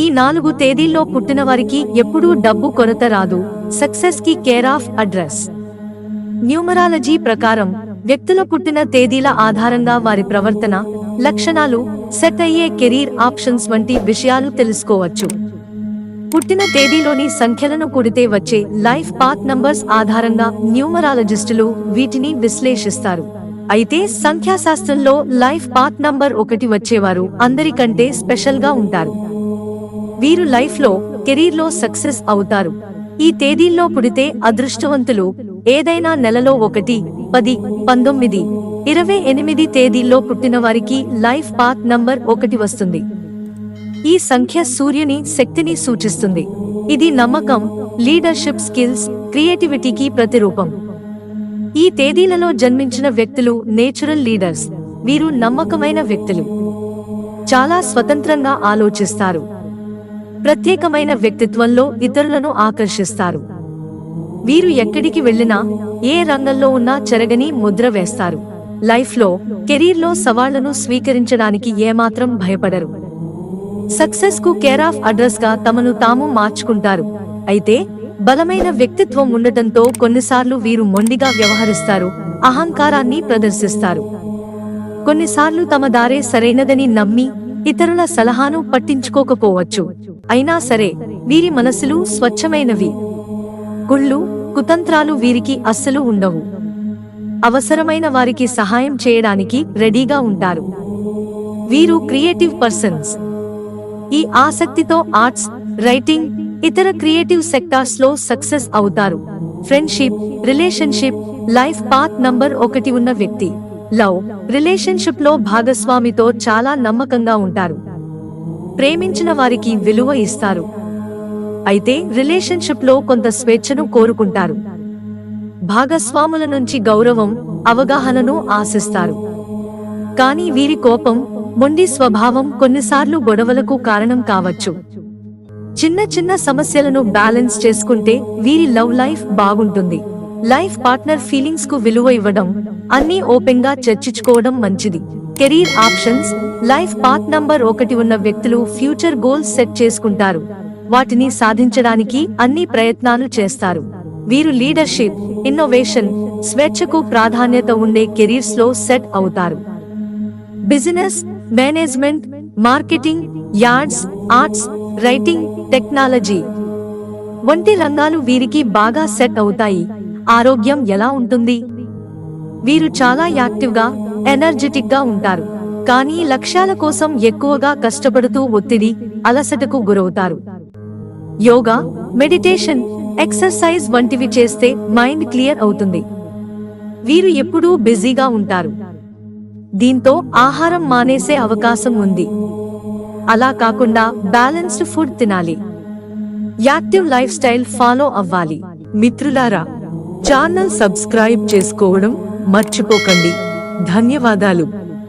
ఈ నాలుగు తేదీల్లో పుట్టిన వారికి ఎప్పుడూ డబ్బు కొరత రాదు. సక్సెస్కి కేర్ ఆఫ్ అడ్రస్. న్యూమరాలజీ ప్రకారం వ్యక్తుల పుట్టిన తేదీల ఆధారంగా వారి ప్రవర్తన లక్షణాలు సెట్ అయ్యే కెరీర్ ఆప్షన్స్ వంటి విషయాలు తెలుసుకోవచ్చు. పుట్టిన తేదీలోని సంఖ్యలను కూడితే వచ్చే లైఫ్ పాత్ నంబర్స్ ఆధారంగా న్యూమరాలజిస్టులు వీటిని విశ్లేషిస్తారు. అయితే సంఖ్యాశాస్త్రంలో లైఫ్ పాత్ నంబర్ ఒకటి వచ్చేవారు అందరికంటే స్పెషల్గా ఉంటారు. వీరు లైఫ్లో కెరీర్లో సక్సెస్ అవుతారు. ఈ తేదీల్లో పుడితే అదృష్టవంతులు ఏదైనా నెలలో ఒకటి పది పంతొమ్మిది ఇరవై ఎనిమిది తేదీల్లో పుట్టిన వారికి లైఫ్ పాత్ నంబర్ ఒకటి వస్తుంది. ఈ సంఖ్య సూర్యుని శక్తిని సూచిస్తుంది. ఇది నమ్మకం లీడర్షిప్ స్కిల్స్ క్రియేటివిటీకి ప్రతిరూపం. ఈ తేదీలలో జన్మించిన వ్యక్తులు నేచురల్ లీడర్స్. వీరు నమ్మకమైన వ్యక్తులు. చాలా స్వతంత్రంగా ఆలోచిస్తారు. ప్రత్యేకమైన వ్యక్తిత్వంలో ఇతరులను ఆకర్షిస్తారు. వీరు ఎక్కడికి వెళ్ళినా ఏ రంగంలో ఉన్నా చెరగని ముద్ర వేస్తారు. లైఫ్లో కెరీర్లో సవాళ్ళను స్వీకరించడానికి ఏమాత్రం భయపడరు. సక్సెస్కు కేర్ ఆఫ్ అడ్రస్గా తమను తాము మార్చుకుంటారు. అయితే బలమైన వ్యక్తిత్వం ఉండటంతో కొన్నిసార్లు వీరు మొండిగా వ్యవహరిస్తారు అహంకారాన్ని ప్రదర్శిస్తారు. కొన్నిసార్లు తమ దారే సరైనదని నమ్మి ఇతరుల సలహాను పట్టించుకోకపోవచ్చు. అయినా సరే వీరి మనసులు స్వచ్ఛమైనవి. గుళ్ళు కుతంత్రాలు వీరికి అస్సలు ఉండవు. అవసరమైన వారికి సహాయం చేయడానికి రెడీగా ఉంటారు. వీరు క్రియేటివ్ పర్సన్స్. ఈ ఆసక్తితో ఆర్ట్స్ రైటింగ్ ఇతర క్రియేటివ్ సెక్టార్స్లో సక్సెస్ అవుతారు. Friendship relationship life path number ఒకటి ఉన్న వ్యక్తి. లవ్ రిలేషన్షిప్లో భాగస్వామితో చాలా నమ్మకంగా ఉంటారు. ప్రేమించిన వారికి విలువ ఇస్తారు. అయితే రిలేషన్షిప్లో కొంత స్వేచ్ఛను కోరుకుంటారు. భాగస్వాముల నుంచి గౌరవం అవగాహనను ఆశిస్తారు. కానీ వీరి కోపం మొండి స్వభావం కొన్నిసార్లు గొడవలకు కారణం కావచ్చు. చిన్న చిన్న సమస్యలను బ్యాలెన్స్ చేసుకుంటే వీరి లవ్ లైఫ్ బాగుంటుంది. లైఫ్ పార్ట్నర్ ఫీలింగ్స్కు విలువ ఇవ్వడం అన్నీ ఓపెన్గా చర్చించుకోవడం మంచిది. Career options life path number ఒకటి ఉన్న వ్యక్తులు ఫ్యూచర్ గోల్స్ సెట్ చేసుకుంటారు. వాటిని సాధించడానికి అన్ని ప్రయత్నాలు చేస్తారు. వీరు లీడర్షిప్ ఇన్నోవేషన్ స్వేచ్ఛకు ప్రాధాన్యత ఉండే కెరీర్స్లో సెట్ అవుతారు. బిజినెస్ మేనేజ్మెంట్ మార్కెటింగ్ యార్డ్స్ ఆర్ట్స్ రైటింగ్ టెక్నాలజీ వంటి రంగాలు వీరికి బాగా సెట్ అవుతాయి. ఆరోగ్యం ఎలా ఉంటుంది? వీరు చాలా యాక్టివ్గా ఎనర్జెటిక్గా ఉంటారు. కానీ లక్ష్యాల కోసం ఎక్కువగా కష్టపడుతూ ఒత్తిడి అలసటకు గురవుతారు. యోగా మెడిటేషన్ ఎక్సర్సైజ్ వంటివి చేస్తే మైండ్ క్లియర్ అవుతుంది. వీరు ఎప్పుడూ బిజీగా ఉంటారు. దీంతో ఆహారం మానేసే అవకాశం ఉంది. అలా కాకుండా బ్యాలెన్స్డ్ ఫుడ్ తినాలి. యాక్టివ్ లైఫ్ స్టైల్ ఫాలో అవ్వాలి. మిత్రులారా ఛానల్ సబ్స్క్రైబ్ చేసుకోవడం మర్చిపోకండి. ధన్యవాదాలు.